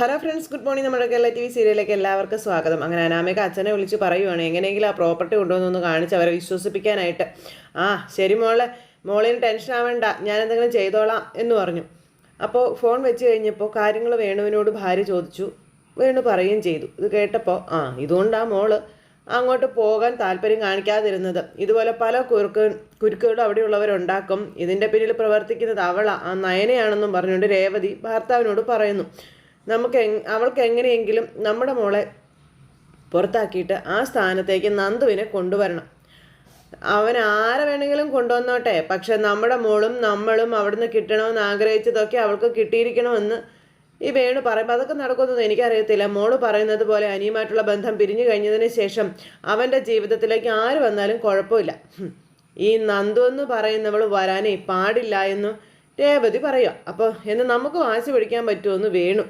Hello friends good morning. നമ്മുടെ Kerala T V സീരിയലിലേക്ക് എല്ലാവർക്കും സ്വാഗതം. അങ്ങനെ അനാമിക അച്ഛനെ വിളിച്ച് പറയുവാണ് എങ്ങനെയെങ്കിലും ആ പ്രോപ്പർട്ടി കൊണ്ടുവന്നൊന്ന് കാണിച്ച് അവരെ വിശ്വസിപ്പിക്കാനായിട്ട്. ആ ശരി മോളെ. മോളിന് ടെൻഷൻ ആവേണ്ട ഞാൻ എന്തെങ്കിലും ചെയ്തോളാം എന്ന് പറഞ്ഞു. അപ്പോൾ ഫോൺ വെച്ച് കഴിഞ്ഞപ്പോൾ കാര്യങ്ങൾ വേണുവിനോട് ഭാര്യ ചോദിച്ചു. വേണു പറയുകയും ചെയ്തു. ഇത് കേട്ടപ്പോൾ ആ ഇതുകൊണ്ടാണ് മോൾ അങ്ങോട്ട് പോകാൻ താല്പര്യം കാണിക്കാതിരുന്നത്. ഇതുപോലെ പല കുരുക്ക് കുരുക്കുകളും അവിടെയുള്ളവരുണ്ടാക്കും ഇതിന്റെ പിന്നിൽ പ്രവർത്തിക്കുന്നത് അവളാ. ആ നയനയാണെന്നും പറഞ്ഞുകൊണ്ട് രേവതി ഭർത്താവിനോട് പറയുന്നു. നമുക്ക് അവൾക്ക് എങ്ങനെയെങ്കിലും നമ്മുടെ മോളെ പുറത്താക്കിയിട്ട് ആ സ്ഥാനത്തേക്ക് നന്ദുവിനെ കൊണ്ടുവരണം. അവൻ ആരെ വേണമെങ്കിലും കൊണ്ടുവന്നോട്ടെ. പക്ഷെ നമ്മുടെ മോളും നമ്മളും അവിടുന്ന് കിട്ടണമെന്ന് ആഗ്രഹിച്ചതൊക്കെ അവൾക്ക് കിട്ടിയിരിക്കണമെന്ന് ഈ വേണു പറയുമ്പോൾ അതൊക്കെ നടക്കുമെന്നൊന്നും എനിക്കറിയത്തില്ല. മോൾ പറയുന്നത് പോലെ അനിയുമായിട്ടുള്ള ബന്ധം പിരിഞ്ഞു കഴിഞ്ഞതിന് ശേഷം അവന്റെ ജീവിതത്തിലേക്ക് ആര് വന്നാലും കുഴപ്പമില്ല. ഈ നന്ദു എന്ന് പറയുന്നവൾ വരാനേ പാടില്ല എന്ന് രേവതി പറയുക അപ്പോൾ എന്ന് നമുക്ക് വാശി പിടിക്കാൻ പറ്റുമെന്ന് വേണു.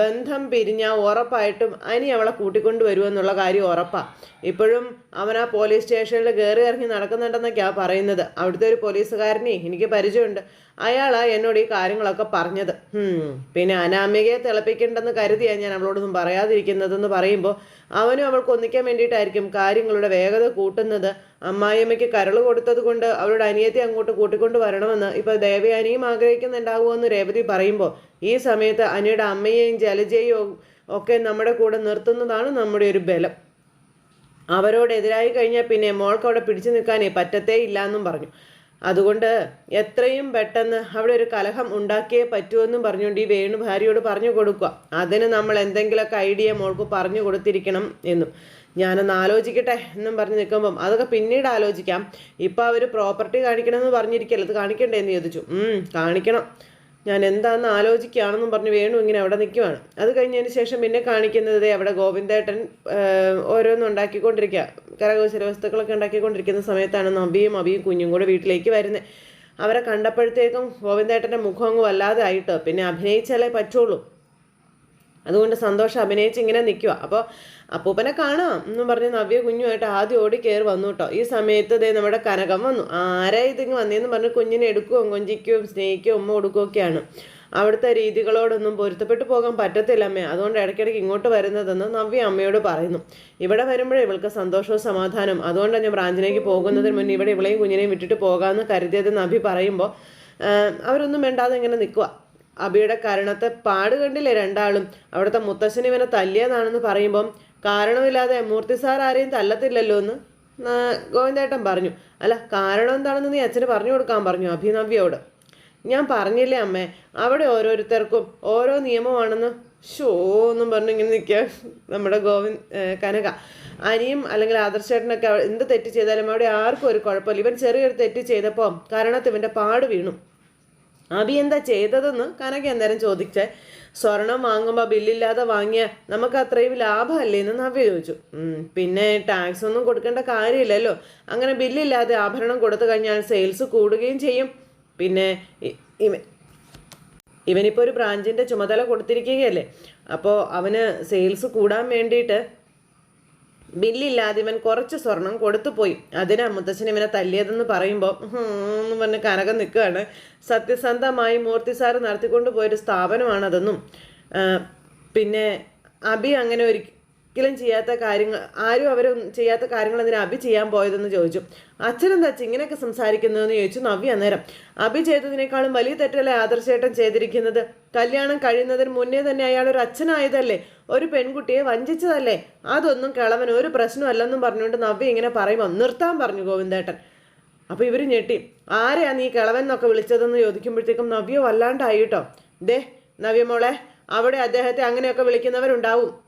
ബന്ധം പിരിഞ്ഞാൽ ഉറപ്പായിട്ടും അനി അവളെ കൂട്ടിക്കൊണ്ട് വരുമെന്നുള്ള കാര്യം ഉറപ്പാണ് ഇപ്പോഴും അവൻ ആ പോലീസ് സ്റ്റേഷനിൽ കയറി ഇറങ്ങി നടക്കുന്നുണ്ടെന്നൊക്കെയാണ് പറയുന്നത്. അവിടുത്തെ ഒരു പോലീസുകാരനെ എനിക്ക് പരിചയമുണ്ട്. അയാളാണ് എന്നോട് ഈ കാര്യങ്ങളൊക്കെ പറഞ്ഞത്. പിന്നെ അനാമികയെ തിളപ്പിക്കേണ്ടെന്ന് കരുതിയാണ് ഞാൻ അവളോടൊന്നും പറയാതിരിക്കുന്നതെന്ന് പറയുമ്പോൾ അവനും അവൾക്ക് ഒന്നിക്കാൻ വേണ്ടിയിട്ടായിരിക്കും കാര്യങ്ങളുടെ വേഗത കൂട്ടുന്നത്. അമ്മായിയമ്മയ്ക്ക് കരൾ കൊടുത്തത് കൊണ്ട് അവളുടെ അനിയത്തെ അങ്ങോട്ട് കൂട്ടിക്കൊണ്ട് വരണമെന്ന് ഇപ്പോൾ ദേവയാനിയും ആഗ്രഹിക്കുന്നുണ്ടാവുമെന്ന് രേവതി പറയുമ്പോൾ ഈ സമയത്ത് അനിയുടെ അമ്മയെയും ജലജയും ഒക്കെ നമ്മുടെ കൂടെ നിർത്തുന്നതാണ് നമ്മുടെ ഒരു ബലം. അവരോട് എതിരായി കഴിഞ്ഞാൽ പിന്നെ മോൾക്ക് അവിടെ പിടിച്ചു നിൽക്കാനേ പറ്റത്തേ ഇല്ല എന്നും പറഞ്ഞു. അതുകൊണ്ട് എത്രയും പെട്ടെന്ന് അവിടെ ഒരു കലഹം ഉണ്ടാക്കിയേ പറ്റുമെന്നും പറഞ്ഞുകൊണ്ട് ഈ വേണു ഭാര്യയോട് പറഞ്ഞു കൊടുക്കുക. അതിന് നമ്മൾ എന്തെങ്കിലുമൊക്കെ ഐഡിയ മോൾക്ക് പറഞ്ഞു കൊടുത്തിരിക്കണം എന്നും. ഞാനൊന്ന് ആലോചിക്കട്ടെ എന്നും പറഞ്ഞ് നിൽക്കുമ്പം അതൊക്കെ പിന്നീട് ആലോചിക്കാം. ഇപ്പം അവർ പ്രോപ്പർട്ടി കാണിക്കണമെന്ന് പറഞ്ഞിരിക്കല്ലോ? അത് കാണിക്കണ്ടേ എന്ന് ചോദിച്ചു. "ഉം, കാണിക്കണം. ഞാൻ എന്താണെന്ന് ആലോചിക്കുകയാണെന്നും പറഞ്ഞ് വേണു ഇങ്ങനെ അവിടെ നിൽക്കുവാണ്. അത് കഴിഞ്ഞതിന് ശേഷം പിന്നെ കാണിക്കുന്നത് അവിടെ ഗോവിന്ദേട്ടൻ ഓരോന്നും ഉണ്ടാക്കിക്കൊണ്ടിരിക്കുക. കരകൗശല വസ്തുക്കളൊക്കെ ഉണ്ടാക്കിക്കൊണ്ടിരിക്കുന്ന സമയത്താണ് നബിയും അബിയും കുഞ്ഞും കൂടെ വീട്ടിലേക്ക് വരുന്നത് അവരെ കണ്ടപ്പോഴത്തേക്കും ഗോവിന്ദേട്ടന്റെ മുഖം അങ്ങ് വല്ലാതെ ആയിട്ടോ. പിന്നെ അഭിനയിച്ചാലേ പറ്റുള്ളൂ. അതുകൊണ്ട് സന്തോഷം അഭിനയിച്ച് ഇങ്ങനെ നിൽക്കുക. അപ്പോൾ അപ്പൂപ്പനെ കാണാം എന്ന് പറഞ്ഞ് നവ്യ കുഞ്ഞുമായിട്ട് ആദ്യം ഓടി കയറി വന്നു കേട്ടോ. ഈ സമയത്ത് ദേ നമ്മുടെ കനകം വന്നു. ആരാ ഇതിങ്ങ് വന്നേന്ന് പറഞ്ഞ് കുഞ്ഞിനെ എടുക്കുകയും കൊഞ്ചിക്കുകയും സ്നേഹിക്കുകയും ഉമ്മ കൊടുക്കുകയൊക്കെയാണ്. അവിടുത്തെ രീതികളോടൊന്നും പൊരുത്തപ്പെട്ടു പോകാൻ പറ്റത്തില്ല അമ്മേ. അതുകൊണ്ട് ഇടയ്ക്കിടയ്ക്ക് ഇങ്ങോട്ട് വരുന്നതെന്ന് നവ്യ അമ്മയോട് പറയുന്നു. ഇവിടെ വരുമ്പോഴേ ഇവൾക്ക് സന്തോഷവും സമാധാനം അതുകൊണ്ടാണ് ഞാൻ ബ്രാഞ്ചിലേക്ക് പോകുന്നതിന് മുന്നേ ഇവിടെ ഇവളെയും കുഞ്ഞിനെയും വിട്ടിട്ട് പോകാമെന്ന് കരുതിയത് നബി പറയുമ്പോൾ അവരൊന്നും വേണ്ടാതെ ഇങ്ങനെ നിൽക്കുക അബിയുടെ കരണത്തെ പാട് കണ്ടില്ലേ രണ്ടാളും? അവിടുത്തെ മുത്തശ്ശൻ ഇവനെ തല്ലിയതാണെന്ന് പറയുമ്പം കാരണമില്ലാതെ മൂർത്തി സാർ ആരെയും തല്ലത്തില്ലല്ലോ എന്ന് ഗോവിന്ദേട്ടൻ പറഞ്ഞു. അല്ല കാരണം എന്താണെന്ന് നീ അച്ഛന് പറഞ്ഞു കൊടുക്കാൻ പറഞ്ഞു അഭിനവ്യോട്. ഞാൻ പറഞ്ഞില്ലേ അമ്മേ അവിടെ ഓരോരുത്തർക്കും ഓരോ നിയമമാണെന്ന്. ഷോ എന്നും പറഞ്ഞു ഇങ്ങനെ നിൽക്കുക നമ്മുടെ ഗോവിന്ദ് കനക. അനിയും അല്ലെങ്കിൽ ആദർശേട്ടനൊക്കെ എന്ത് തെറ്റ് ചെയ്താലും അവിടെ ആർക്കും ഒരു കുഴപ്പമില്ല. ഇവൻ ചെറിയൊരു തെറ്റ് ചെയ്തപ്പോൾ കാരണത്ത് ഇവന്റെ പാട് വീണു. അഭി എന്താ ചെയ്തതെന്ന് കനക അന്നേരം ചോദിച്ചേ. സ്വർണം വാങ്ങുമ്പോൾ ബില്ലില്ലാതെ വാങ്ങിയ നമുക്ക് അത്രയും ലാഭമല്ലേ എന്ന് നവ്യ ചോദിച്ചു. പിന്നെ ടാക്സ് ഒന്നും കൊടുക്കേണ്ട കാര്യമില്ലല്ലോ. അങ്ങനെ ബില്ലില്ലാതെ ആഭരണം കൊടുത്തു കഴിഞ്ഞാൽ സെയിൽസ് കൂടുകയും ചെയ്യും. പിന്നെ ഇവനിപ്പോൾ ഒരു ബ്രാഞ്ചിന്റെ ചുമതല കൊടുത്തിരിക്കുകയല്ലേ? അപ്പോൾ അവന് സെയിൽസ് കൂടാൻ വേണ്ടിയിട്ട് ബില്ലില്ലാതെ ഇവൻ കുറച്ച് സ്വർണം കൊടുത്തുപോയി അതിനാ മുത്തച്ഛൻ ഇവനെ തല്ലിയതെന്ന് പറയുമ്പോൾ എന്ന് പറഞ്ഞ് കനകം നിൽക്കുകയാണ്. സത്യസന്ധമായി മൂർത്തി സാറ് നടത്തിക്കൊണ്ട് പോയൊരു സ്ഥാപനമാണതെന്നും പിന്നെ അബി അങ്ങനെ ഒരിക്കലും ചെയ്യാത്ത കാര്യങ്ങൾ ആരും അവർ ചെയ്യാത്ത കാര്യങ്ങൾ എന്തിനാ അഭി ചെയ്യാൻ പോയതെന്ന് ചോദിച്ചു. അച്ഛനെന്താ അച്ഛൻ ഇങ്ങനെയൊക്കെ സംസാരിക്കുന്നതെന്ന് ചോദിച്ചു നവ്യ അന്നേരം. അഭി ചെയ്തതിനേക്കാളും വലിയ തെറ്റല്ലേ ആദർശേട്ടൻ ചെയ്തിരിക്കുന്നത്? കല്യാണം കഴിയുന്നതിന് മുന്നേ തന്നെ അയാൾ ഒരു അച്ഛനായതല്ലേ? ഒരു പെൺകുട്ടിയെ വഞ്ചിച്ചതല്ലേ? അതൊന്നും കിളവൻ ഒരു പ്രശ്നമല്ലെന്നും പറഞ്ഞുകൊണ്ട് നവ്യ ഇങ്ങനെ പറയുമ്പോൾ നിർത്താൻ പറഞ്ഞു ഗോവിന്ദേട്ടൻ. അപ്പോൾ ഇവർ ഞെട്ടി. ആരെയാ നീ കിളവൻ എന്നൊക്കെ വിളിച്ചതെന്ന് ചോദിക്കുമ്പോഴത്തേക്കും നവ്യ വല്ലാണ്ടായി കേട്ടോ. ദേ നവ്യമോളെ അവിടെ അദ്ദേഹത്തെ അങ്ങനെയൊക്കെ വിളിക്കുന്നവരുണ്ടാവും.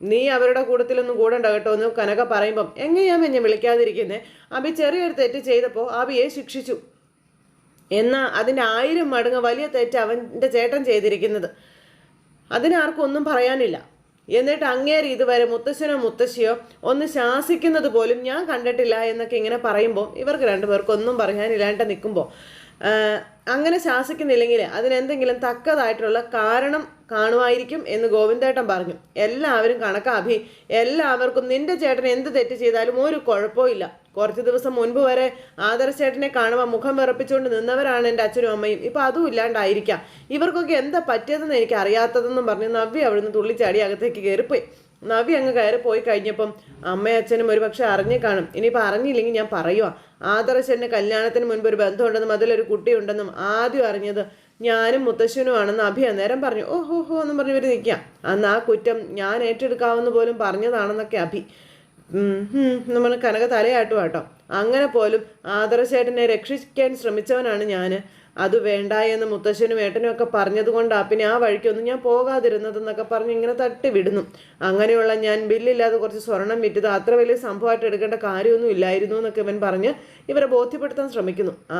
നീ അവരുടെ കൂട്ടത്തിലൊന്നും കൂടണ്ട കേട്ടോ എന്ന് കനക പറയുമ്പം എങ്ങനെയാ മെഞ്ഞ വിളിക്കാതിരിക്കുന്നേ? അബി ചെറിയൊരു തെറ്റ് ചെയ്തപ്പോൾ അബിയെ ശിക്ഷിച്ചു. എന്നാൽ അതിന്റെ ആയിരം മടങ്ങ് വലിയ തെറ്റ് അവന്റെ ചേട്ടൻ ചെയ്തിരിക്കുന്നത്. അതിനാർക്കും ഒന്നും പറയാനില്ല. എന്നിട്ട് അങ്ങേര് ഇതുവരെ മുത്തശ്ശനോ മുത്തശ്ശിയോ ഒന്ന് ശാസിക്കുന്നത് പോലും ഞാൻ കണ്ടിട്ടില്ല എന്നൊക്കെ ഇങ്ങനെ പറയുമ്പോൾ ഇവർക്ക് രണ്ടുപേർക്കും ഒന്നും പറയാനില്ലാണ്ട് നിൽക്കുമ്പോൾ അങ്ങനെ ശാസിക്കുന്നില്ലെങ്കിൽ അതിനെന്തെങ്കിലും തക്കതായിട്ടുള്ള കാരണം കാണുമായിരിക്കും എന്ന് ഗോവിന്ദേട്ടൻ പറഞ്ഞു. എല്ലാവരും കണക്കാഭി എല്ലാവർക്കും നിന്റെ ചേട്ടൻ എന്ത് തെറ്റ് ചെയ്താലും ഒരു കുഴപ്പമില്ല കുറച്ച് ദിവസം മുൻപ് വരെ ആദർശേട്ടനെ കാണുമ്പോൾ മുഖം വിറപ്പിച്ചുകൊണ്ട് നിന്നവരാണ് എന്റെ അച്ഛനും അമ്മയും. ഇപ്പം അതും ഇല്ലാണ്ടായിരിക്കാം. ഇവർക്കൊക്കെ എന്താ പറ്റിയതെന്ന് എനിക്ക് അറിയാത്തതെന്നും പറഞ്ഞ് നവ്യ അവിടുന്ന് തുള്ളിച്ചാടി അകത്തേക്ക് കയറിപ്പോയി. നവ്യ അങ്ങ് കയറി പോയി കഴിഞ്ഞപ്പം അമ്മയും അച്ഛനും ഒരു പക്ഷേ അറിഞ്ഞു കാണും. ഇനിയിപ്പോൾ അറിഞ്ഞില്ലെങ്കിൽ ഞാൻ പറയുക ആദർശന് കല്യാണത്തിന് മുൻപ് ഒരു ബന്ധമുണ്ടെന്നും അതിലൊരു കുട്ടിയുണ്ടെന്നും ആദ്യം അറിഞ്ഞത് ഞാനും മുത്തശ്ശനുമാണെന്ന് അഭി അന്നേരം പറഞ്ഞു ഓ ഹോ ഹോ എന്നും പറഞ്ഞ് ഇവർ നിൽക്കാം അന്ന് ആ കുറ്റം ഞാൻ ഏറ്റെടുക്കാവുന്ന പോലും പറഞ്ഞതാണെന്നൊക്കെ അഭി നമ്മൾ കനക തലയാട്ടും കേട്ടോ അങ്ങനെ പോലും ആദർശേട്ടനെ രക്ഷിക്കാൻ ശ്രമിച്ചവനാണ് ഞാൻ അത് വേണ്ട എന്ന് മുത്തശ്ശനും ഏട്ടനും ഒക്കെ പറഞ്ഞതുകൊണ്ടാ പിന്നെ ആ വഴിക്കൊന്നും ഞാൻ പോകാതിരുന്നതെന്നൊക്കെ പറഞ്ഞ് ഇങ്ങനെ തട്ടി വിടുന്നു. അങ്ങനെയുള്ള ഞാൻ ബില്ലില്ലാതെ കുറച്ച് സ്വർണം വിറ്റത് അത്ര വലിയ സംഭവമായിട്ട് എടുക്കേണ്ട കാര്യമൊന്നും ഇല്ലായിരുന്നു എന്നൊക്കെ ഇവൻ പറഞ്ഞ് ഇവരെ ബോധ്യപ്പെടുത്താൻ ശ്രമിക്കുന്നു. ആ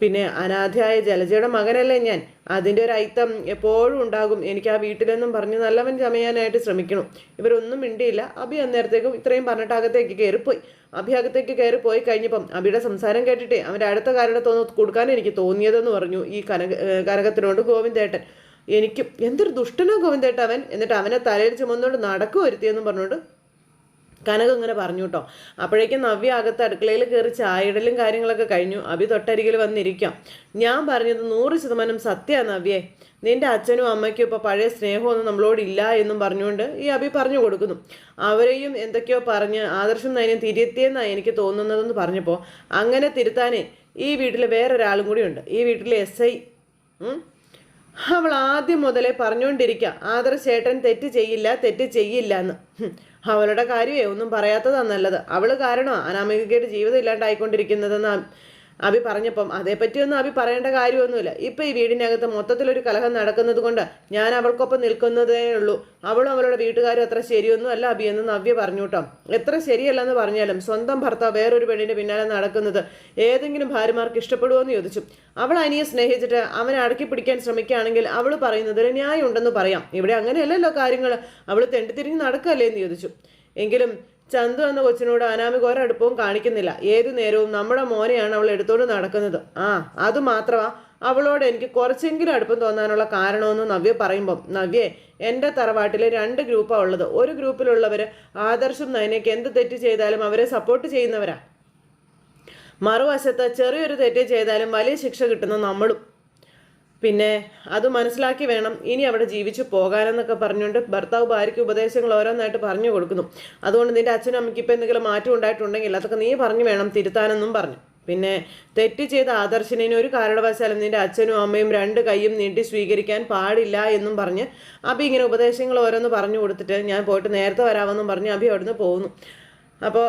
പിന്നെ അനാഥയായ ജലജയുടെ മകനല്ലേ ഞാൻ. അതിന്റെ ഒരു ഐത്തം എപ്പോഴും ഉണ്ടാകും. എനിക്ക് ആ വീട്ടിലെന്നും പറഞ്ഞ് നല്ലവൻ ചമയാനായിട്ട് ശ്രമിക്കണം. ഇവരൊന്നും മിണ്ടിയില്ല. അഭി അന്നേരത്തേക്കും ഇത്രയും പറഞ്ഞിട്ട് അകത്തേക്ക് കയറിപ്പോയി. അഭി അകത്തേക്ക് കയറി പോയി കഴിഞ്ഞപ്പം അഭിയുടെ സംസാരം കേട്ടിട്ടേ അവന്റെ അടുത്ത കാരുടെ തോന്നു കൊടുക്കാൻ എനിക്ക് തോന്നിയതെന്ന് പറഞ്ഞു ഈ കനക കനകത്തിനോട് ഗോവിന്ദേട്ടൻ. എനിക്കും എന്തൊരു ദുഷ്ടനാ ഗോവിന്ദേട്ടൻ അവൻ. എന്നിട്ട് അവനെ തലയിൽ ചുമന്നുകൊണ്ട് നടക്കുവരുത്തിയെന്നും പറഞ്ഞുകൊണ്ട് കനക ഇങ്ങനെ പറഞ്ഞു കേട്ടോ അപ്പോഴേക്കും നവ്യ അകത്ത് അടുക്കളയിൽ കയറി ചായയിടലും കാര്യങ്ങളൊക്കെ കഴിഞ്ഞു. അഭി തൊട്ടരികിൽ വന്നിരിക്കാം. ഞാൻ പറഞ്ഞത് നൂറ് ശതമാനം സത്യമാണ് നവ്യേ. നിന്റെ അച്ഛനും അമ്മയ്ക്കും ഇപ്പോൾ പഴയ സ്നേഹമൊന്നും നമ്മളോട് ഇല്ല എന്നും പറഞ്ഞുകൊണ്ട് ഈ അഭി പറഞ്ഞു കൊടുക്കുന്നു. അവരെയും എന്തൊക്കെയോ പറഞ്ഞ് ആദർശം നയനം തിരുത്തിയെന്നാണ് എനിക്ക് തോന്നുന്നതെന്ന് പറഞ്ഞപ്പോൾ അങ്ങനെ തിരുത്താനേ ഈ വീട്ടിൽ വേറൊരാളും കൂടിയുണ്ട് ഈ വീട്ടിലെ എസ് ഐ അവൾ ആദ്യം മുതലേ പറഞ്ഞുകൊണ്ടിരിക്കുക ആദർശേട്ടൻ തെറ്റ് ചെയ്യില്ല തെറ്റ് ചെയ്യില്ല എന്ന്. അവളുടെ കാര്യമേ ഒന്നും പറയാത്തതാണ് നല്ലത്. അവൾ കാരണം അനാമികയുടെ ജീവിതം ഇല്ലാണ്ടായിക്കൊണ്ടിരിക്കുന്നതെന്ന് അഭി പറഞ്ഞപ്പം അതേപ്പറ്റിയൊന്നും അഭി പറയേണ്ട കാര്യമൊന്നുമില്ല. ഇപ്പം ഈ വീടിനകത്ത് മൊത്തത്തിലൊരു കലഹം നടക്കുന്നത് കൊണ്ട് ഞാൻ അവൾക്കൊപ്പം നിൽക്കുന്നതേ ഉള്ളൂ. അവളും അവളുടെ വീട്ടുകാരും അത്ര ശരിയൊന്നും അല്ല അബി എന്ന് നവ്യ പറഞ്ഞു കേട്ടോ എത്ര ശരിയല്ലെന്ന് പറഞ്ഞാലും സ്വന്തം ഭർത്താവ് വേറൊരു പെണ്ണിന്റെ പിന്നാലെ നടക്കുന്നത് ഏതെങ്കിലും ഭാര്യമാർക്ക് ഇഷ്ടപ്പെടുമോ എന്ന് ചോദിച്ചു. അവൾ അനിയെ സ്നേഹിച്ചിട്ട് അവനെ അടക്കി പിടിക്കാൻ ശ്രമിക്കുകയാണെങ്കിൽ അവൾ പറയുന്നതിൽ ന്യായമുണ്ടെന്ന് പറയാം. ഇവിടെ അങ്ങനെയല്ലല്ലോ കാര്യങ്ങൾ അവൾ തെണ്ടിത്തിരിഞ്ഞ് നടക്കല്ലേ എന്ന് ചോദിച്ചു. എങ്കിലും ചന്തു എന്ന കൊച്ചിനോട് അനാമിക ഒരടുപ്പവും കാണിക്കുന്നില്ല. ഏതു നേരവും നമ്മുടെ മോനെയാണ് അവൾ എടുത്തോണ്ട് നടക്കുന്നത്. ആ അത് മാത്രമാ അവളോട് എനിക്ക് കുറച്ചെങ്കിലും അടുപ്പം തോന്നാനുള്ള കാരണമെന്ന് നവ്യ പറയുമ്പം. നവ്യേ എന്റെ തറവാട്ടിലെ രണ്ട് ഗ്രൂപ്പാണ് ഉള്ളത്. ഒരു ഗ്രൂപ്പിലുള്ളവർ ആദർശം നയനയ്ക്ക് എന്ത് തെറ്റ് ചെയ്താലും അവരെ സപ്പോർട്ട് ചെയ്യുന്നവരാ. മറുവശത്ത് ചെറിയൊരു തെറ്റ് ചെയ്താലും വലിയ ശിക്ഷ കിട്ടുന്ന നമ്മളും. പിന്നെ അത് മനസ്സിലാക്കി വേണം ഇനി അവിടെ ജീവിച്ചു പോകാനെന്നൊക്കെ പറഞ്ഞുകൊണ്ട് ഭർത്താവ് ഭാര്യയ്ക്ക് ഉപദേശങ്ങൾ ഓരോന്നായിട്ട് പറഞ്ഞു കൊടുക്കുന്നു. അതുകൊണ്ട് നിന്റെ അച്ഛനും അമ്മയ്ക്ക് ഇപ്പം എന്തെങ്കിലും മാറ്റം ഉണ്ടായിട്ടുണ്ടെങ്കിൽ അതൊക്കെ നീ പറഞ്ഞു വേണം തിരുത്താനെന്നും പറഞ്ഞു. പിന്നെ തെറ്റ് ചെയ്ത ആദർശിനെ ഒരു കാരണവശാലും നിന്റെ അച്ഛനും അമ്മയും രണ്ട് കൈയും നീട്ടി സ്വീകരിക്കാൻ പാടില്ല എന്നും പറഞ്ഞ് അഭി ഇങ്ങനെ ഉപദേശങ്ങൾ ഓരോന്ന് പറഞ്ഞു കൊടുത്തിട്ട് ഞാൻ പോയിട്ട് നേരത്തെ വരാമെന്നും പറഞ്ഞ് അഭി അവിടുന്ന് പോകുന്നു അപ്പോൾ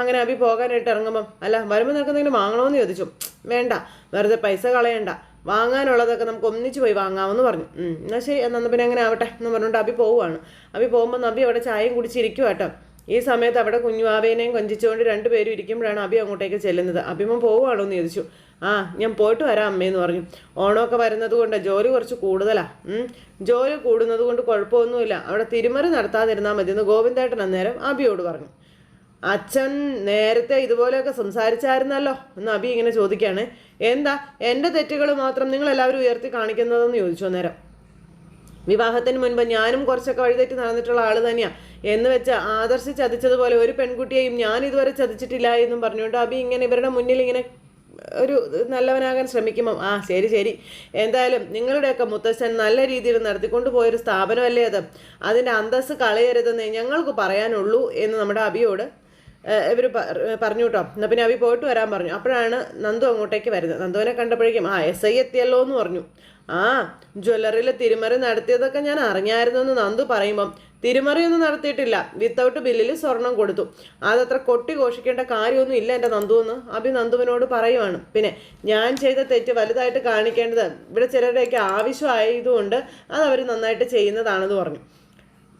അങ്ങനെ അഭി പോകാനായിട്ട് ഇറങ്ങുമ്പം അല്ല വരുമ്പോൾ നിനക്ക് എന്തെങ്കിലും വാങ്ങണമെന്ന് ചോദിച്ചു. വേണ്ട വെറുതെ പൈസ കളയണ്ട. വാങ്ങാനുള്ളതൊക്കെ നമുക്ക് ഒന്നിച്ച് പോയി വാങ്ങാമെന്ന് പറഞ്ഞു. എന്നാൽ ശരി എന്നാൽ പിന്നെ അങ്ങനെ ആവട്ടെ എന്ന് പറഞ്ഞുകൊണ്ട് അബി പോവുകയാണ് അബി പോകുമ്പോൾ നബി അവിടെ ചായയും കുടിച്ചിരിക്കും കേട്ടോ. ഈ സമയത്ത് അവിടെ കുഞ്ഞുവാവേനെയും കൊഞ്ചിച്ചുകൊണ്ട് രണ്ടുപേരും ഇരിക്കുമ്പോഴാണ് അബി അങ്ങോട്ടേക്ക് ചെല്ലുന്നത്. അഭിമം പോവുകയാണോ എന്ന് ചോദിച്ചു. ആ ഞാൻ പോയിട്ട് വരാം അമ്മയെന്ന് പറഞ്ഞു. ഓണമൊക്കെ വരുന്നത് കൊണ്ട് ജോലി കുറച്ച് കൂടുതലാണ് ജോലി കൂടുന്നത് കൊണ്ട് കുഴപ്പമൊന്നുമില്ല. അവിടെ തിരുമറി നടത്താതിരുന്നാൽ മതി എന്ന് ഗോവിന്ദേട്ടൻ അന്നേരം അബിയോട് പറഞ്ഞു. അച്ഛൻ നേരത്തെ ഇതുപോലെയൊക്കെ സംസാരിച്ചായിരുന്നല്ലോ? എന്ന് അബി ഇങ്ങനെ ചോദിക്കുകയാണ് എന്താ? എന്റെ തെറ്റുകൾ മാത്രം നിങ്ങൾ എല്ലാവരും ഉയർത്തി കാണിക്കുന്നതെന്ന് ചോദിച്ചു അന്നേരം വിവാഹത്തിന് മുൻപ് ഞാനും കുറച്ചൊക്കെ വഴിതെറ്റി നടന്നിട്ടുള്ള ആൾ തന്നെയാണ് എന്ന് വെച്ച് ആദർശി ചതിച്ചതുപോലെ ഒരു പെൺകുട്ടിയെയും ഞാൻ ഇതുവരെ ചതിച്ചിട്ടില്ല എന്നും പറഞ്ഞുകൊണ്ട് അബി ഇങ്ങനെ ഇവരുടെ മുന്നിൽ ഇങ്ങനെ ഒരു നല്ലവനാകാൻ ശ്രമിക്കുമ്പം ആ ശരി ശരി. എന്തായാലും നിങ്ങളുടെയൊക്കെ മുത്തശ്ശൻ നല്ല രീതിയിൽ നടത്തിക്കൊണ്ട് പോയൊരു സ്ഥാപനമല്ലേ അത്? അതിന്റെ അന്തസ്സ് കളയരുതെന്നേ ഞങ്ങൾക്ക് പറയാനുള്ളൂ എന്ന് നമ്മുടെ അബിയോട് ഇവർ പറഞ്ഞു കേട്ടോ എന്നാൽ പിന്നെ അവി പോയിട്ട് വരാൻ പറഞ്ഞു. അപ്പോഴാണ് നന്ദു അങ്ങോട്ടേക്ക് വരുന്നത്. നന്ദുവിനെ കണ്ടപ്പോഴേക്കും ആ എസ് ഐ എത്തിയല്ലോ എന്ന് പറഞ്ഞു. ആ ജ്വല്ലറിയിൽ തിരുമറി നടത്തിയതൊക്കെ ഞാൻ അറിഞ്ഞായിരുന്നു എന്ന് നന്ദു പറയുമ്പം തിരുമറിയൊന്നും നടത്തിയിട്ടില്ല. വിത്തൗട്ട് ബില്ലിൽ സ്വർണം കൊടുത്തു. അതത്ര കൊട്ടി ഘോഷിക്കേണ്ട കാര്യമൊന്നും ഇല്ല എന്റെ നന്ദു എന്ന് അഭി നന്ദുവിനോട് പറയുവാണ്. പിന്നെ ഞാൻ ചെയ്ത തെറ്റ് വലുതായിട്ട് കാണിക്കേണ്ടത് ഇവിടെ ചിലരുടെയൊക്കെ ആവശ്യമായതുകൊണ്ട് അത് നന്നായിട്ട് ചെയ്യുന്നതാണെന്ന് പറഞ്ഞു.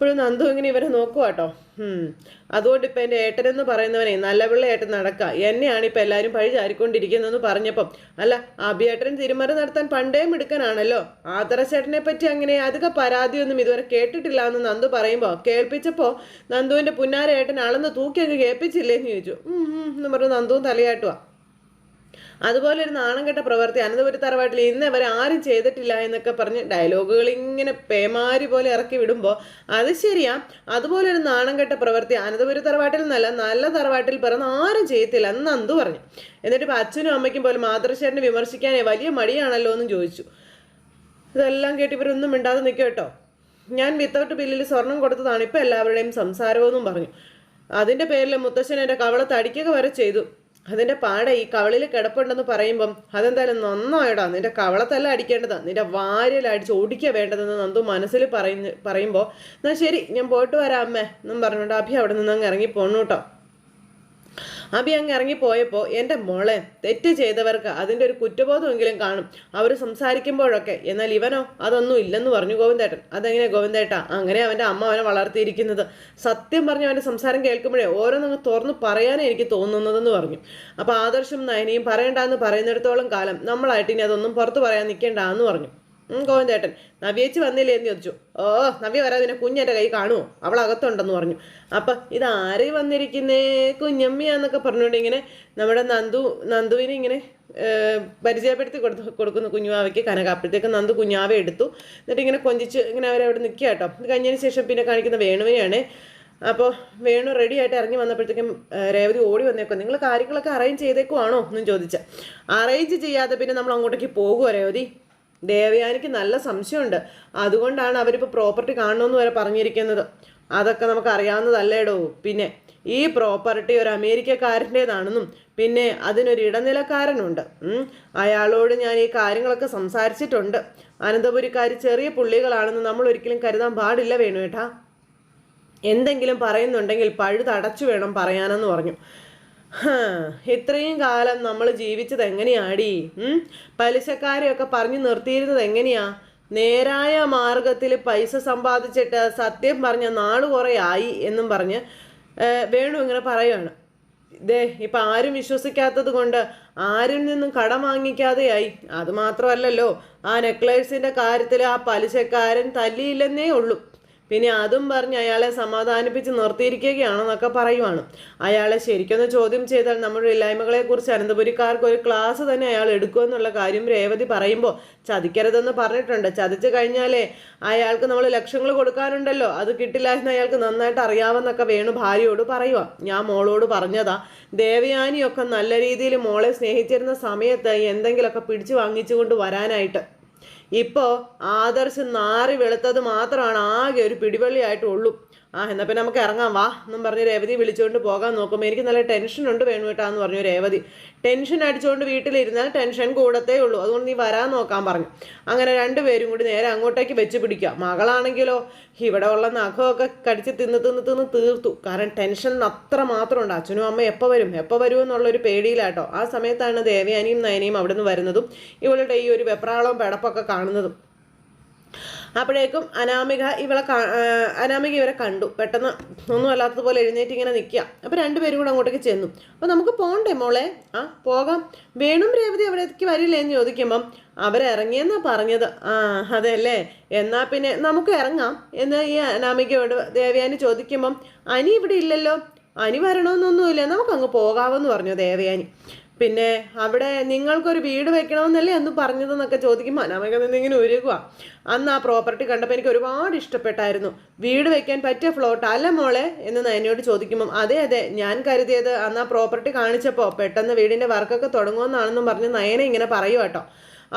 ഇപ്പോഴും നന്ദു ഇങ്ങനെ ഇവരെ നോക്കുക കേട്ടോ അതുകൊണ്ട് ഇപ്പം എന്റെ ഏട്ടനെന്ന് പറയുന്നവനെ നല്ല പിള്ള ഏട്ടൻ നടക്കുക എന്നെയാണ് ഇപ്പം എല്ലാവരും പഴി ചാരിക്കൊണ്ടിരിക്കുന്നതെന്ന് പറഞ്ഞപ്പം. അല്ല അഭിയേട്ടൻ തിരുമറി നടത്താൻ പണ്ടേ മിടുക്കനാണല്ലോ. ആദർശേട്ടനെ പറ്റി അങ്ങനെ അധികം പരാതിയൊന്നും ഇതുവരെ കേട്ടിട്ടില്ല എന്ന് നന്ദു പറയുമ്പോൾ കേൾപ്പിച്ചപ്പോൾ നന്ദുവിന്റെ പുന്നാര ഏട്ടൻ അളന്ന് തൂക്കി അങ്ങ് കേൾപ്പിച്ചില്ലേന്ന് ചോദിച്ചു. എന്ന് പറഞ്ഞു നന്ദുവും തലയാട്ടുവാ. അതുപോലെ ഒരു നാണം കെട്ട പ്രവൃത്തി അനന്തപുരി തറവാട്ടിൽ ഇന്ന് ഇവർ ആരും ചെയ്തിട്ടില്ല എന്നൊക്കെ പറഞ്ഞ് ഡയലോഗുകൾ ഇങ്ങനെ പേമാരി പോലെ ഇറക്കി വിടുമ്പോൾ അത് ശരിയാ. അതുപോലെ ഒരു നാണം കെട്ട പ്രവൃത്തി അനന്തപുരി തറവാട്ടിൽ നിന്നല്ല നല്ല തറവാട്ടിൽ പിറന്ന് ആരും ചെയ്യത്തില്ല എന്ന് അന്തു പറഞ്ഞു. എന്നിട്ട് ഇപ്പം അച്ഛനും അമ്മയ്ക്കും പോലും മാതൃശേരനെ വിമർശിക്കാനേ വലിയ മടിയാണല്ലോ എന്നും ചോദിച്ചു. ഇതെല്ലാം കേട്ട് ഇവരൊന്നും മിണ്ടാതെ നിൽക്കും കേട്ടോ. ഞാൻ വിത്തൗട്ട് ബില്ലിൽ സ്വർണം കൊടുത്തതാണ് ഇപ്പം എല്ലാവരുടെയും സംസാരമെന്നും പറഞ്ഞു. അതിന്റെ പേരിൽ മുത്തശ്ശൻ എന്റെ കവളത്ത് വരെ ചെയ്തു. അതിന്റെ പാട ഈ കവളിൽ കിടപ്പുണ്ടെന്ന് പറയുമ്പം അതെന്തായാലും നന്നായിടാ നിന്റെ കവളത്തല്ല അടിക്കേണ്ടത്. നിന്റെ വാരിലടിച്ച് ഓടിക്കുക വേണ്ടതെന്ന് നന്ദു മനസ്സിൽ പറയുന്ന പറയുമ്പോൾ എന്നാൽ ശരി ഞാൻ പോയിട്ട് വരാം അമ്മേ എന്നും പറഞ്ഞുകൊണ്ട് അഭി അവിടെ നിന്ന് അങ്ങ് ഇറങ്ങി പോണു കേട്ടോ അബി അങ്ങ് ഇറങ്ങിപ്പോയപ്പോൾ എന്റെ മോളെ തെറ്റ് ചെയ്തവർക്ക് അതിന്റെ ഒരു കുറ്റബോധമെങ്കിലും കാണും. അവർ സംസാരിക്കുമ്പോഴൊക്കെ എന്നാൽ ഇവനോ? അതൊന്നും ഇല്ലെന്ന് പറഞ്ഞു ഗോവിന്ദേട്ടൻ. അതെങ്ങനെ ഗോവിന്ദേട്ട? അങ്ങനെ അവന്റെ അമ്മ അവനെ വളർത്തിയിരിക്കുന്നത്. സത്യം പറഞ്ഞ് അവന്റെ സംസാരം കേൾക്കുമ്പോഴേ ഓരോന്നങ്ങ് തുറന്ന് പറയാനേ എനിക്ക് തോന്നുന്നതെന്ന് പറഞ്ഞു. അപ്പോൾ ആദർശം നയനിയും പറയണ്ടെന്ന് പറയുന്നിടത്തോളം കാലം നമ്മളായിട്ട് ഇനി അതൊന്നും പുറത്ത് പറയാൻ നിൽക്കേണ്ടെന്ന് പറഞ്ഞു. ഗോവിന്ദേട്ടൻ നവ്യേച്ചി വന്നില്ലേ എന്ന് ചോദിച്ചു. ഓ നവ്യ വരാതെ പിന്നെ കുഞ്ഞെന്റെ കൈ കാണുമോ അവൾ അകത്തുണ്ടെന്ന് പറഞ്ഞു. അപ്പം ഇത് ആര് വന്നിരിക്കുന്നേ? കുഞ്ഞമ്മിയാന്നൊക്കെ പറഞ്ഞുകൊണ്ട് ഇങ്ങനെ നമ്മുടെ നന്ദു നന്ദുവിനെ ഇങ്ങനെ പരിചയപ്പെടുത്തി കൊടുത്തു കൊടുക്കുന്നു കുഞ്ഞുവാവയ്ക്ക് കനക അപ്പോഴത്തേക്ക് നന്ദു കുഞ്ഞാവെ എടുത്തു. എന്നിട്ട് ഇങ്ങനെ കൊഞ്ചിച്ച് ഇങ്ങനെ അവരവിടെ നിൽക്കുക കേട്ടോ. ഇത് കഴിഞ്ഞതിന് ശേഷം പിന്നെ കാണിക്കുന്ന വേണുവിനെയാണ്. അപ്പോൾ വേണു റെഡി ആയിട്ട് ഇറങ്ങി വന്നപ്പോഴത്തേക്കും രേവതി ഓടി വന്നേക്കോ നിങ്ങൾ കാര്യങ്ങളൊക്കെ അറേഞ്ച് ചെയ്തേക്കുവാണോ? എന്നും ചോദിച്ച. അറേഞ്ച് ചെയ്യാതെ പിന്നെ നമ്മൾ അങ്ങോട്ടേക്ക് പോകുമോ രേവതി? ദേവയാനിക്ക് നല്ല സംശയമുണ്ട്. അതുകൊണ്ടാണ് അവരിപ്പോൾ പ്രോപ്പർട്ടി കാണണമെന്ന് വരെ പറഞ്ഞിരിക്കുന്നത്. അതൊക്കെ നമുക്ക് അറിയാവുന്നതല്ലേടോ? പിന്നെ ഈ പ്രോപ്പർട്ടി ഒരു അമേരിക്കക്കാരന്റേതാണെന്നും പിന്നെ അതിനൊരു ഇടനിലക്കാരനുണ്ട്. അയാളോട് ഞാൻ ഈ കാര്യങ്ങളൊക്കെ സംസാരിച്ചിട്ടുണ്ട്. അനന്തപുരിക്കാർ ചെറിയ പുള്ളികളാണെന്ന് നമ്മൾ ഒരിക്കലും കരുതാൻ പാടില്ല വേണു ഏട്ടാ എന്തെങ്കിലും പറയുന്നുണ്ടെങ്കിൽ പഴുതടച്ചു വേണം പറയാനെന്ന് പറഞ്ഞു. ഇത്രയും കാലം നമ്മൾ ജീവിച്ചത് എങ്ങനെയാടി? പലിശക്കാരെയൊക്കെ പറഞ്ഞു നിർത്തിയിരുന്നത് എങ്ങനെയാ? നേരായ മാർഗത്തിൽ പൈസ സമ്പാദിച്ചിട്ട് സത്യം പറഞ്ഞ നാൾ കുറേ ആയി എന്നും പറഞ്ഞ് വേണു ഇങ്ങനെ പറയുകയാണ് ദേ ഇപ്പം ആരും വിശ്വസിക്കാത്തത് കൊണ്ട് ആരിൽ നിന്നും കടം വാങ്ങിക്കാതെയായി അത് മാത്രമല്ലല്ലോ ആ നെക്ലേസിന്റെ കാര്യത്തിൽ ആ പലിശക്കാരൻ തല്ലിയില്ലെന്നേ ഉള്ളൂ. പിന്നെ അതും പറഞ്ഞ് അയാളെ സമാധാനിപ്പിച്ച് നിർത്തിയിരിക്കുകയാണെന്നൊക്കെ പറയുവാണ്. അയാളെ ശരിക്കൊന്ന് ചോദ്യം ചെയ്താൽ നമ്മുടെ ഇല്ലായ്മകളെക്കുറിച്ച് അനന്തപുരിക്കാർക്ക് ഒരു ക്ലാസ് തന്നെ അയാൾ എടുക്കുമെന്നുള്ള കാര്യം രേവതി പറയുമ്പോൾ ചതിക്കരുതെന്ന് പറഞ്ഞിട്ടുണ്ട്. ചതിച്ചു കഴിഞ്ഞാലേ അയാൾക്ക് നമ്മൾ ലക്ഷങ്ങൾ കൊടുക്കാനുണ്ടല്ലോ. അത് കിട്ടില്ല എന്ന് അയാൾക്ക് നന്നായിട്ട് അറിയാമെന്നൊക്കെ വേണു ഭാര്യയോട് പറയുക ഞാൻ മോളോട് പറഞ്ഞതാ ദേവയാനിയൊക്കെ നല്ല രീതിയിൽ മോളെ സ്നേഹിച്ചിരുന്ന സമയത്ത് എന്തെങ്കിലുമൊക്കെ പിടിച്ചു വാങ്ങിച്ചുകൊണ്ട് വരാനായിട്ട്. ഇപ്പോൾ ആദർശ് നാറി വെളുത്തത് മാത്രമാണ് ആകെ ഒരു പിടിവള്ളിയായിട്ടുള്ളൂ. ആ എന്നാൽ പിന്നെ നമുക്ക് ഇറങ്ങാം. വാ എന്നും പറഞ്ഞ് രേവതി വിളിച്ചുകൊണ്ട് പോകാൻ നോക്കുമ്പോൾ എനിക്ക് നല്ല ടെൻഷൻ ഉണ്ട് വേണു കേട്ടാന്ന് പറഞ്ഞു രേവതി. ടെൻഷൻ അടിച്ചുകൊണ്ട് വീട്ടിലിരുന്നാൽ ടെൻഷൻ കൂടത്തേ ഉള്ളൂ. അതുകൊണ്ട് നീ വരാൻ നോക്കാൻ പറഞ്ഞു. അങ്ങനെ രണ്ടുപേരും കൂടി നേരെ അങ്ങോട്ടേക്ക് വെച്ച് പിടിക്കുക. മകളാണെങ്കിലോ ഇവിടെ ഉള്ള നഖമൊക്കെ കടിച്ച് തിന്ന് തിന്ന് തിന്ന് തീർത്തു. കാരണം ടെൻഷൻ അത്ര മാത്രമുണ്ട് അച്ഛനും അമ്മ എപ്പോൾ വരും? എപ്പോൾ വരും എന്നുള്ളൊരു പേടിയിലാട്ടോ ആ സമയത്താണ് ദേവയാനിയും നയനയും അവിടെ നിന്ന് വരുന്നതും ഇവളുടെ ഈ ഒരു വെപ്രാളവും പെടപ്പൊക്കെ കാണുന്നതും. അപ്പോഴേക്കും അനാമിക ഇവളെ അനാമിക ഇവരെ കണ്ടു. പെട്ടെന്ന് ഒന്നും അല്ലാത്തതുപോലെ എഴുന്നേറ്റ് ഇങ്ങനെ നിൽക്കുക അപ്പോൾ രണ്ടുപേരും കൂടെ അങ്ങോട്ടേക്ക് ചെന്നു. അപ്പോൾ നമുക്ക് പോകണ്ടേ മോളെ? ആ പോകാം. വേണും രേവതി അവിടേക്ക് വരില്ലേ എന്ന് ചോദിക്കുമ്പം അവരിറങ്ങിയെന്നാ പറഞ്ഞത്. ആ അതെല്ലേ. എന്നാൽ പിന്നെ നമുക്ക് ഇറങ്ങാം എന്ന് ഈ അനാമികയോട് ദേവയാനി ചോദിക്കുമ്പം അനി ഇവിടെ ഇല്ലല്ലോ. അനി വരണമെന്നൊന്നുമില്ല. നമുക്കങ്ങ് പോകാമെന്ന് പറഞ്ഞു ദേവയാനി. പിന്നെ അവിടെ നിങ്ങൾക്കൊരു വീട് വെക്കണമെന്നല്ലേ എന്ന് പറഞ്ഞതെന്നൊക്കെ ചോദിക്കുമ്പോൾ അനാമിക നിന്നിങ്ങനെ ഒരുക്കുക അന്ന് ആ പ്രോപ്പർട്ടി കണ്ടപ്പോൾ എനിക്ക് ഒരുപാട് ഇഷ്ടപ്പെട്ടായിരുന്നു. വീട് വെക്കാൻ പറ്റിയ ഫ്ലോട്ട് അല്ല മോളെ എന്ന് എന്നോട് ചോദിക്കുമ്പം അതെ അതെ ഞാൻ കരുതിയത് അന്ന് ആ പ്രോപ്പർട്ടി കാണിച്ചപ്പോൾ പെട്ടെന്ന് വീടിന്റെ വർക്കൊക്കെ തുടങ്ങുമെന്നാണെന്നും പറഞ്ഞ് നയന ഇങ്ങനെ പറയൂ കേട്ടോ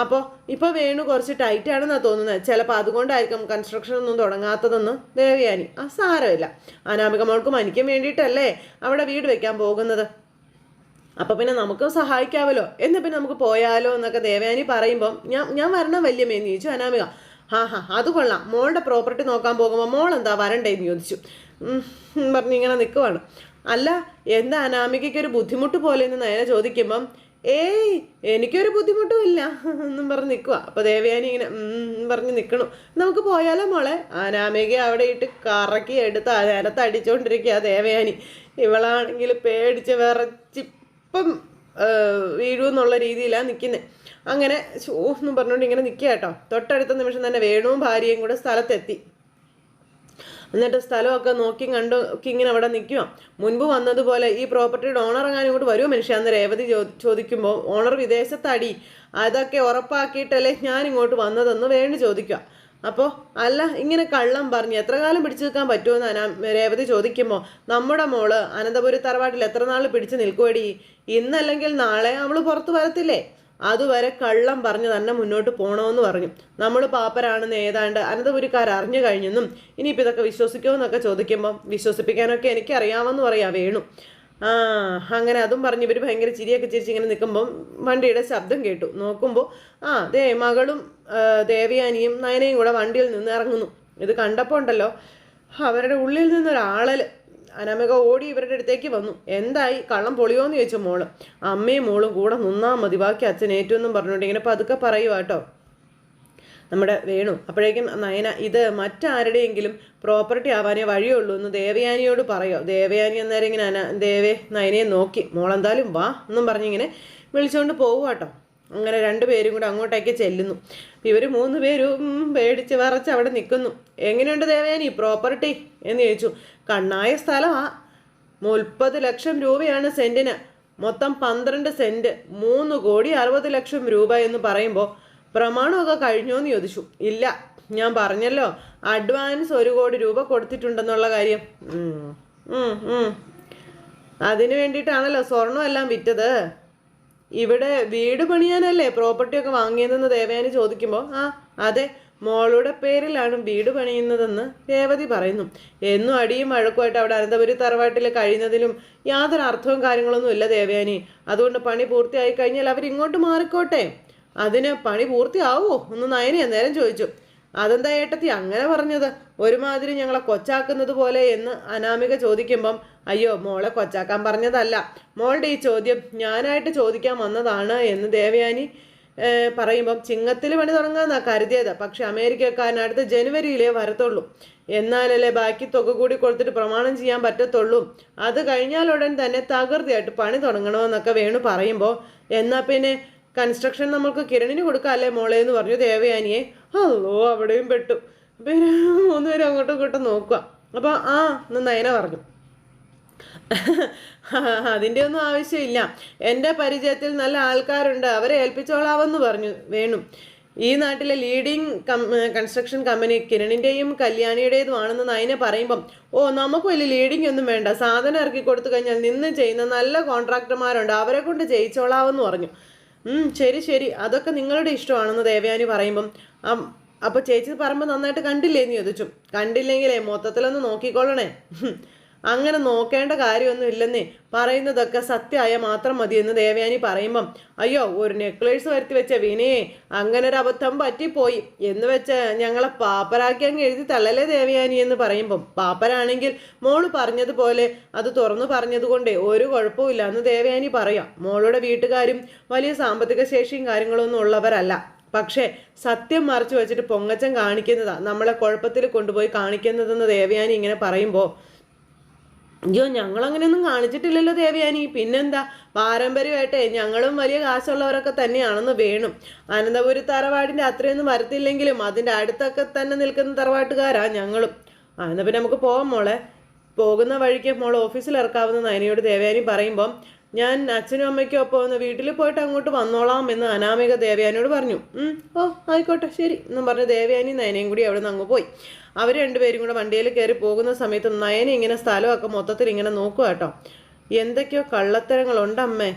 അപ്പോൾ ഇപ്പോൾ വേണു കുറച്ച് ടൈറ്റ് ആണെന്നാണ് തോന്നുന്നത്. ചിലപ്പോൾ അതുകൊണ്ടായിരിക്കും കൺസ്ട്രക്ഷൻ ഒന്നും തുടങ്ങാത്തതെന്ന് ദേവയാനി. ആ സാരമില്ല. അനാമിക മോൾക്കും എനിക്കും വേണ്ടിയിട്ടല്ലേ അവിടെ വീട് വെക്കാൻ പോകുന്നത്? അപ്പോൾ പിന്നെ നമുക്ക് സഹായിക്കാമല്ലോ എന്നാൽ പിന്നെ നമുക്ക് പോയാലോ എന്നൊക്കെ ദേവയാനി പറയുമ്പം ഞാൻ ഞാൻ വരണം വല്യമ്മയെന്ന് ചോദിച്ചു അനാമിക. ഹാ ഹാ അത് കൊള്ളാം. മോളുടെ പ്രോപ്പർട്ടി നോക്കാൻ പോകുമ്പോൾ മോൾ എന്താ വരണ്ടേന്ന് ചോദിച്ചു. പറഞ്ഞു ഇങ്ങനെ നിൽക്കുവാണ് അല്ല എന്താ അനാമികയ്ക്ക് ഒരു ബുദ്ധിമുട്ട് പോലെ എന്ന് നേരെ ചോദിക്കുമ്പം ഏയ് എനിക്കൊരു ബുദ്ധിമുട്ടും ഇല്ല എന്നും പറഞ്ഞ് നിൽക്കുക അപ്പോൾ ദേവയാനി ഇങ്ങനെ പറഞ്ഞ് നിൽക്കണു നമുക്ക് പോയാലോ മോളെ? അനാമിക അവിടെ ഇട്ട് കറക്കി എടുത്ത് അതിനകത്ത് അടിച്ചുകൊണ്ടിരിക്കുക ദേവയാനി. ഇവളാണെങ്കിൽ പേടിച്ച് വിറച്ച് ഇപ്പം എന്നുള്ള രീതിയിലാണ് നിൽക്കുന്നത് അങ്ങനെ എന്ന് പറഞ്ഞുകൊണ്ട് ഇങ്ങനെ നിൽക്കുക കേട്ടോ. തൊട്ടടുത്ത നിമിഷം തന്നെ വേണുവും ഭാര്യയും കൂടെ സ്ഥലത്തെത്തി. എന്നിട്ട് സ്ഥലമൊക്കെ നോക്കി കണ്ടു ഇങ്ങനെ അവിടെ നിൽക്കുക മുൻപ് വന്നതുപോലെ ഈ പ്രോപ്പർട്ടിയുടെ ഓണർ എങ്ങാനും ഇങ്ങോട്ട് വരുമോ മനുഷ്യ? അന്ന് രേവതി ചോദിക്കുമ്പോൾ ഓണർ വിദേശത്തടി അതൊക്കെ ഉറപ്പാക്കിയിട്ടല്ലേ ഞാൻ ഇങ്ങോട്ട് വന്നതെന്ന് വേണു ചോദിക്കുക അപ്പോൾ അല്ല ഇങ്ങനെ കള്ളം പറഞ്ഞ് എത്ര കാലം പിടിച്ചു നിൽക്കാൻ പറ്റുമെന്ന് അനാ രേവതി ചോദിക്കുമ്പോൾ നമ്മുടെ മോൾ അനന്തപുരി തറവാട്ടിൽ എത്ര നാൾ പിടിച്ചു നിൽക്കുവടി? ഇന്നല്ലെങ്കിൽ നാളെ അവൾ പുറത്ത് വരത്തില്ലേ? അതുവരെ കള്ളം പറഞ്ഞ് തന്നെ മുന്നോട്ട് പോകണമെന്ന് പറഞ്ഞു. നമ്മൾ പാപ്പരാണെന്ന് ഏതാണ്ട് അനന്തപുരിക്കാർ അറിഞ്ഞു കഴിഞ്ഞെന്നും ഇനിയിപ്പോൾ ഇതൊക്കെ വിശ്വസിക്കുമെന്നൊക്കെ ചോദിക്കുമ്പോൾ വിശ്വസിപ്പിക്കാനൊക്കെ എനിക്കറിയാമെന്ന് പറയാം വേണു. ആ അങ്ങനെ അതും പറഞ്ഞ് ഇവർ ഭയങ്കര ചിരിയൊക്കെ ചിരിച്ച് ഇങ്ങനെ നിൽക്കുമ്പം വണ്ടിയുടെ ശബ്ദം കേട്ടു. നോക്കുമ്പോൾ ആ ദേ മകളും ദേവയാനിയും നയനയും കൂടെ വണ്ടിയിൽ നിന്ന് ഇറങ്ങുന്നു. ഇത് കണ്ടപ്പോൾ ഉണ്ടല്ലോ അവരുടെ ഉള്ളിൽ നിന്നൊരാളൽ അനാമിക ഓടി ഇവരുടെ അടുത്തേക്ക് വന്നു. എന്തായി? കള്ളം പൊളിയോന്ന് ചോദിച്ചു മോൾ. അമ്മയും മോളും കൂടെ നിന്നാ മതി. ബാക്കി അച്ഛൻ ഏറ്റവും പറഞ്ഞുകൊണ്ട് ഇങ്ങനെ പതുക്കെ പറയുക കേട്ടോ. നമ്മുടെ വേണു. അപ്പോഴേക്കും നയന ഇത് മറ്റാരുടെയെങ്കിലും പ്രോപ്പർട്ടി ആവാനേ വഴിയുള്ളൂ എന്ന് ദേവയാനിയോട് പറയോ. ദേവയാനി അന്നേരം ഇങ്ങനെ അന ദേവേ നയനയെ നോക്കി. മോളെന്തായാലും വാ എന്നും പറഞ്ഞിങ്ങനെ വിളിച്ചുകൊണ്ട് പോവുക കേട്ടോ. അങ്ങനെ രണ്ടുപേരും കൂടെ അങ്ങോട്ടേക്ക് ചെല്ലുന്നു. ഇവർ മൂന്ന് പേരും പേടിച്ച് വറച്ച് അവിടെ നിൽക്കുന്നു. എങ്ങനെയുണ്ട് ദേവയാനി? പ്രോപ്പർട്ടി എന്ന് ചോദിച്ചു. കണ്ണായ സ്ഥലമാ. മുപ്പത് ലക്ഷം രൂപയാണ് സെന്റിന്. മൊത്തം പന്ത്രണ്ട് സെന്റ്. മൂന്ന് കോടി അറുപത് ലക്ഷം രൂപ എന്ന് പറയുമ്പോൾ പ്രമാണമൊക്കെ കഴിഞ്ഞോ എന്ന് ചോദിച്ചു. ഇല്ല ഞാൻ പറഞ്ഞല്ലോ. അഡ്വാൻസ് ഒരു കോടി രൂപ കൊടുത്തിട്ടുണ്ടെന്നുള്ള കാര്യം. അതിന് വേണ്ടിയിട്ടാണല്ലോ സ്വർണമെല്ലാം വിറ്റത്. ഇവിടെ വീട് പണിയാനല്ലേ പ്രോപ്പർട്ടി ഒക്കെ വാങ്ങിയതെന്ന് ദേവയാനി ചോദിക്കുമ്പോൾ ആ അതെ മോളുടെ പേരിലാണ് വീട് പണിയുന്നതെന്ന് രേവതി പറയുന്നു. എന്നും അടിയും വഴക്കുമായിട്ട് അവിടെ അനന്തപുരി തറവാട്ടിൽ കഴിയുന്നതിലും യാതൊരു അർത്ഥവും കാര്യങ്ങളൊന്നും ഇല്ല ദേവയാനി. അതുകൊണ്ട് പണി പൂർത്തിയായി കഴിഞ്ഞാൽ അവരിങ്ങോട്ട് മാറിക്കോട്ടെ? അതിന് പണി പൂർത്തിയാവോ? ഒന്ന് നയനെ നേരം ചോദിച്ചു. അതെന്താ ഏട്ടത്തി അങ്ങനെ പറഞ്ഞത്? ഒരുമാതിരി ഞങ്ങളെ കൊച്ചാക്കുന്നത് പോലെ എന്ന് അനാമിക ചോദിക്കുമ്പം അയ്യോ മോളെ കൊച്ചാക്കാൻ പറഞ്ഞതല്ല. മോളുടെ ഈ ചോദ്യം ഞാനായിട്ട് ചോദിക്കാൻ വന്നതാണ് എന്ന് ദേവയാനി പറയുമ്പം ചിങ്ങത്തിൽ പണി തുടങ്ങാന്നാ കരുതിയത്. പക്ഷെ അമേരിക്കക്കാരനടുത്ത് ജനുവരിയിലേ വരത്തുള്ളൂ. എന്നാലല്ലേ ബാക്കി തുക കൂടി കൊടുത്തിട്ട് പ്രമാണം ചെയ്യാൻ പറ്റത്തുള്ളൂ. അത് കഴിഞ്ഞാൽ ഉടൻ തന്നെ തകൃതിയായിട്ട് പണി തുടങ്ങണമെന്നൊക്കെ വേണു പറയുമ്പോൾ എന്നാൽ പിന്നെ കൺസ്ട്രക്ഷൻ നമുക്ക് കിരണിന് കൊടുക്കാമല്ലേ മോളെ എന്ന് പറഞ്ഞു ദേവയാനിയെ. അല്ലോ അവിടെയും പെട്ടു. പിന്നെ മൂന്നുപേരും അങ്ങോട്ടും ഇങ്ങോട്ടും നോക്കുക അപ്പോൾ ആ എന്ന് നയന പറഞ്ഞു. അതിന്റെ ഒന്നും ആവശ്യമില്ല. എന്റെ പരിചയത്തിൽ നല്ല ആൾക്കാരുണ്ട്. അവരെ ഏൽപ്പിച്ചോളാവെന്ന് പറഞ്ഞു വേണു. ഈ നാട്ടിലെ ലീഡിങ് കൺസ്ട്രക്ഷൻ കമ്പനി കിരണിന്റെയും കല്യാണിയുടേതുമാണെന്ന് നയന പറയുമ്പം ഓ നമുക്ക് വലിയ ലീഡിങ് ഒന്നും വേണ്ട. സാധനം ഇറക്കി കൊടുത്തു കഴിഞ്ഞാൽ നിന്ന് ചെയ്യുന്ന നല്ല കോൺട്രാക്ടർമാരുണ്ട് അവരെ കൊണ്ട് ചെയ്യിച്ചോളാവെന്ന് പറഞ്ഞു. ശരി ശരി. അതൊക്കെ നിങ്ങളുടെ ഇഷ്ടമാണെന്ന് ദേവയാനി പറയുമ്പം. അപ്പോൾ അപ്പൊ ചേച്ചി പറയുമ്പോൾ നന്നായിട്ട് കണ്ടില്ലേ എന്ന് ചോദിച്ചു. കണ്ടില്ലെങ്കിലേ മൊത്തത്തിലൊന്ന് നോക്കിക്കൊള്ളണേ. അങ്ങനെ നോക്കേണ്ട കാര്യമൊന്നും ഇല്ലെന്നേ. പറയുന്നതൊക്കെ സത്യമായ മാത്രം മതി എന്ന് ദേവയാനി പറയുമ്പം അയ്യോ ഒരു നെക്ലേഴ്സ് വരുത്തി വെച്ച വിനയെ അങ്ങനെ ഒരു അബദ്ധം പറ്റിപ്പോയി. എന്ന് വെച്ച് ഞങ്ങളെ പാപ്പരാക്കി അങ്ങ് എഴുതി തള്ളലേ ദേവയാനി എന്ന് പറയുമ്പം പാപ്പരാണെങ്കിൽ മോൾ പറഞ്ഞതുപോലെ അത് തുറന്നു പറഞ്ഞതുകൊണ്ടേ ഒരു കുഴപ്പമില്ല എന്ന് ദേവയാനി പറയാം. മോളുടെ വീട്ടുകാരും വലിയ സാമ്പത്തിക ശേഷിയും കാര്യങ്ങളൊന്നും ഉള്ളവരല്ല. പക്ഷേ സത്യം മറച്ചു വെച്ചിട്ട് പൊങ്ങച്ചം കാണിക്കുന്നതാ നമ്മളെ കുഴപ്പത്തിൽ കൊണ്ടുപോയി കാണിക്കുന്നതെന്ന് ദേവയാനി ഇങ്ങനെ പറയുമ്പോൾ അയ്യോ ഞങ്ങളങ്ങനെയൊന്നും കാണിച്ചിട്ടില്ലല്ലോ ദേവയാനി. പിന്നെന്താ? പാരമ്പര്യമായിട്ടേ ഞങ്ങളും വലിയ കാശുള്ളവരൊക്കെ തന്നെയാണെന്ന് വേണം. അനന്തപുരി തറവാടിന്റെ അത്രയൊന്നും വരത്തില്ലെങ്കിലും അതിന്റെ അടുത്തൊക്കെ തന്നെ നിൽക്കുന്ന തറവാട്ടുകാരാ ഞങ്ങളും. ആ നമുക്ക് പോവാം മോളെ. പോകുന്ന വഴിക്ക് മോൾ ഓഫീസിൽ ഇറക്കാവുന്ന നയനയോട് ദേവയാനി പറയുമ്പം ഞാൻ അച്ഛനും അമ്മയ്ക്കും ഒപ്പം ഒന്ന് വീട്ടിൽ പോയിട്ട് അങ്ങോട്ട് വന്നോളാം എന്ന് അനാമിക ദേവയാനിയോട് പറഞ്ഞു. ഓ ആയിക്കോട്ടെ ശരി എന്നും പറഞ്ഞ് ദേവയാനി നയനയും കൂടി അവിടെ നിന്ന് അങ്ങ് പോയി. അവർ രണ്ടുപേരും കൂടെ വണ്ടിയിൽ കയറി പോകുന്ന സമയത്ത് നയന ഇങ്ങനെ സ്ഥലമൊക്കെ മൊത്തത്തിൽ ഇങ്ങനെ നോക്കുക കേട്ടോ. എന്തൊക്കെയോ കള്ളത്തരങ്ങളുണ്ട് അമ്മേ.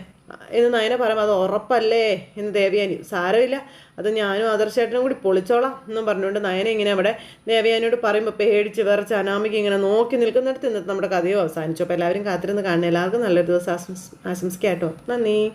എന്ന് നയന പറയുമ്പോൾ അത് ഉറപ്പല്ലേ? എന്ന് ദേവയാനി സാരമില്ല. അത് ഞാനും ആദർശേട്ടനും കൂടി പൊളിച്ചോളാം. എന്നും പറഞ്ഞുകൊണ്ട് നയന ഇങ്ങനെ അവിടെ ദേവയാനിയോട് പറയുമ്പോൾ പേടിച്ച് വിറച്ച് അനാമിക്ക് ഇങ്ങനെ നോക്കി നിൽക്കുന്നിടത്ത് ഇന്നത്തെ നമ്മുടെ കഥയോ അവസാനിച്ചു. അപ്പോൾ എല്ലാവരും കാത്തിരുന്ന് കാണുന്ന എല്ലാവർക്കും നല്ലൊരു ദിവസം ആശംസ് ആശംസിക്കാം കേട്ടോ. നന്ദി.